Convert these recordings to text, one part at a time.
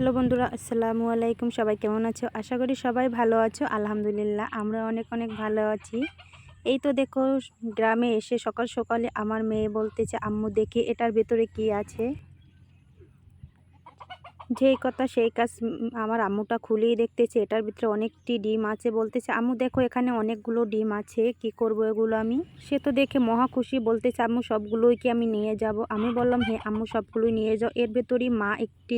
Hello বন্ধুরা, আসসালামু আলাইকুম। সবাই কেমন আছো? আশা করি সবাই ভালো আছো। আলহামদুলিল্লাহ আমরা অনেক অনেক ভালো আছি। এই তো দেখো, গ্রামে এসে সকাল সকালে আমার মেয়ে বলতেছে, আম্মু, দেখি এটার ভেতরে কি আছে? যেই কথা সেই কাজ আমার আম্মুটা খুলেই দেখতেছে, এটার ভিতরে অনেকটি ডিম আছে। বলতেছে, আম্মু, দেখো এখানে অনেকগুলো ডিম আছে, কি করব এগুলো আমি? সে তো দেখে মহা খুশি, বলতেছে, আম্মু, সবগুলোই কি আমি নিয়ে যাব? আমি বললাম হ্যাঁ আম্মু, সবগুলোই নিয়ে যাও। এর ভেতরেই মা একটি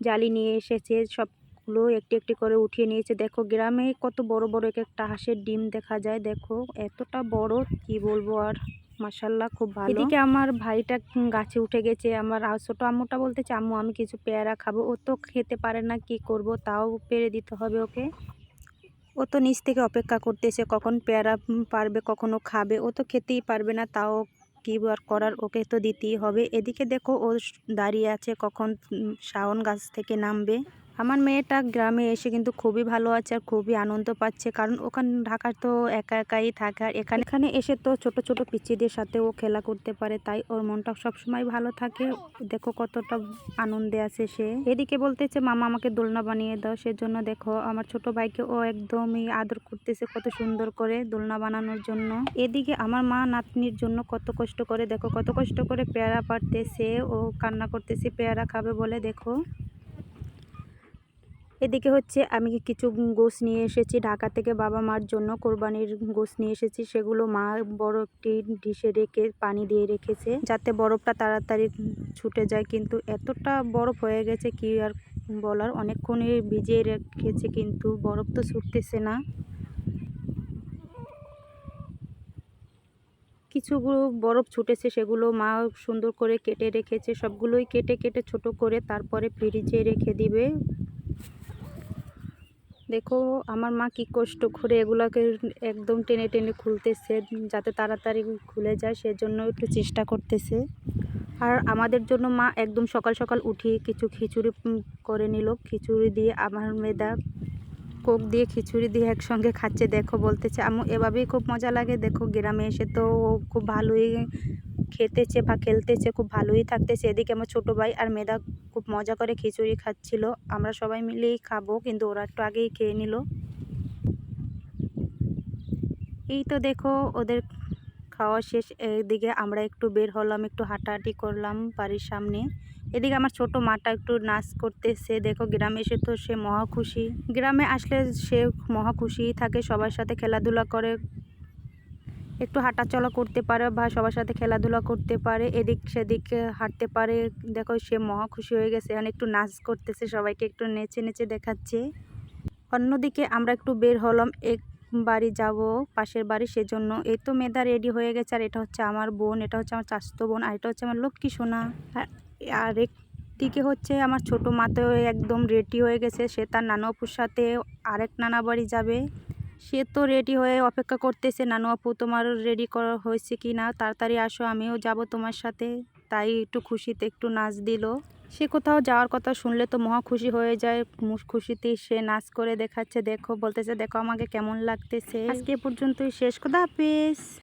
জালি নিয়ে এসেছে, সবগুলো একটি একটি করে উঠিয়ে নিয়েছে। দেখো, গ্রামে কত বড় বড় এক একটা হাঁসের ডিম দেখা যায়। দেখো, এতটা বড়, কি বলব আর? মাসাল্লাহ খুব ভালো। এদিকে আমার ভাইটা গাছে উঠে গেছে, আমার ছোট আম্মুটা বলতেছে আম্মু, আমি কিছু পেয়ারা খাব। ও তো খেতে পারে না, কি করব? তাও পেরে দিতে হবে ওকে। ও তো নিচ থেকে অপেক্ষা করতেছে, কখন পেয়ারা পারবে, কখনো খাবে। ও তো খেতেই পারবে না, তাও কি আর করার ওকে তো দিতেই হবে। এদিকে দেখো ও দাঁড়িয়ে আছে কখন শাওন গাছ থেকে নামবে। আমার মেয়েটা গ্রামে এসে কিন্তু খুবই ভালো আছে আর খুবই আনন্দ পাচ্ছে। কারণ ওখানে ঢাকার তো একা একাই থাকে আর এখানে এখানে এসে তো ছোট ছোট পিচ্চিদের সাথে ও খেলা করতে পারে। তাই ওর মনটা সবসময় ভালো থাকে। দেখো কতটা আনন্দে আছে সে। এদিকে বলতেছে, মামা, আমাকে দোলনা বানিয়ে দাও। সেজন্য দেখো আমার ছোট ভাইকে ও একদমই আদর করতেছে কত সুন্দর করে দোলনা বানানোর জন্য। এদিকে আমার মা নাতনির জন্য কত কষ্ট করে, দেখো কত কষ্ট করে পেয়ারা পারতেছে ও কান্না করতেছে, পেয়ারা খাবে বলে, দেখো। এদিকে হচ্ছে আমি কিছু গোস নিয়ে এসেছি। ঢাকা থেকে বাবা মার জন্য কোরবানির গোস নিয়ে এসেছি। সেগুলো মা বড় একটি ডিশে রেখে, পানি দিয়ে রেখেছে যাতে বরফটা তাড়াতাড়ি ছুটে যায়। কিন্তু এতটা বরফ হয়ে গেছে কি আর বলার? অনেকক্ষণই ভিজিয়ে রেখেছে কিন্তু বরফ তো ছুটতেছে না। কিছুগুলো বরফ ছুটেছে, সেগুলো মা সুন্দর করে কেটে রেখেছে। সবগুলোই কেটে কেটে ছোট করে তারপরে ফ্রিজে রেখে দিবে। দেখো আমার মা কি কষ্ট করে এগুলোকে একদম টেনে টেনে খুলতেছে, যাতে তাড়াতাড়ি খুলে যায়, সেজন্য একটু চেষ্টা করতেছে। আর আমাদের জন্য মা একদম সকাল সকাল উঠি কিছু খিচুড়ি করে নিল। খিচুড়ি দিয়ে আমার মেদা কোক দিয়ে খিচুড়ি দিয়ে একসঙ্গে খাচ্ছে, দেখো বলতেছে, আম্মু, এভাবেই খুব মজা লাগে, দেখো গ্রামে এসে তো খুব ভালোই খেতেছে বা খেলতেছে, খুব ভালোই থাকতেছে। এদিকে আমার ছোটো ভাই আর মেদা খুব মজা করে খিচুড়ি খাচ্ছিল। আমরা সবাই মিলেই খাব, কিন্তু ওরা একটু আগেই খেয়ে নিল। এই তো দেখো, ওদের খাওয়া শেষ। এদিকে আমরা একটু বের হলাম, একটু হাঁটাহাঁটি করলাম বাড়ির সামনে। এদিকে আমার ছোট মাটা একটু নাচ করতেছে। দেখো, গ্রামে এসে তো সে মহা খুশি। গ্রামে আসলে সে মহা খুশিই থাকে, সবার সাথে খেলাধুলা করে একটু হাঁটাচলা করতে পারে বা সবার সাথে খেলাধুলা করতে পারে, এদিক সেদিক হাঁটতে পারে। দেখো, সে মহা খুশি হয়ে গেছে। এখন একটু নাচ করতেছে, সবাইকে একটু নেচে নেচে দেখাচ্ছে। অন্যদিকে আমরা একটু বের হলাম, এক বাড়ি যাব, পাশের বাড়ি, সেজন্য। এই তো মেধা রেডি হয়ে গেছে, আর এটা হচ্ছে আমার বোন, এটা হচ্ছে আমার চাচাতো বোন, আর এটা হচ্ছে আমার লক্ষ্মী সোনা। আর- একদিকে হচ্ছে আমার ছোটো মাতেও একদম রেডি হয়ে গেছে, সে তার নানু আপুর সাথে আরেক নানা বাড়ি যাবে। সে তো রেডি হয়ে অপেক্ষা করতেছে, নানু আপু, তোমার রেডি করা হয়েছে কি না? তাড়াতাড়ি আসো, আমিও যাব তোমার সাথে। তাই একটু খুশিতে একটু নাচ দিল। সে কোথাও যাওয়ার কথা শুনলে তো মহা খুশি হয়ে যায়। খুশিতে সে নাচ করে দেখাচ্ছে, দেখো, বলতেছে, দেখো আমাকে কেমন লাগতেছে। আজকে পর্যন্তই। শেষ কথা, হাফিজ।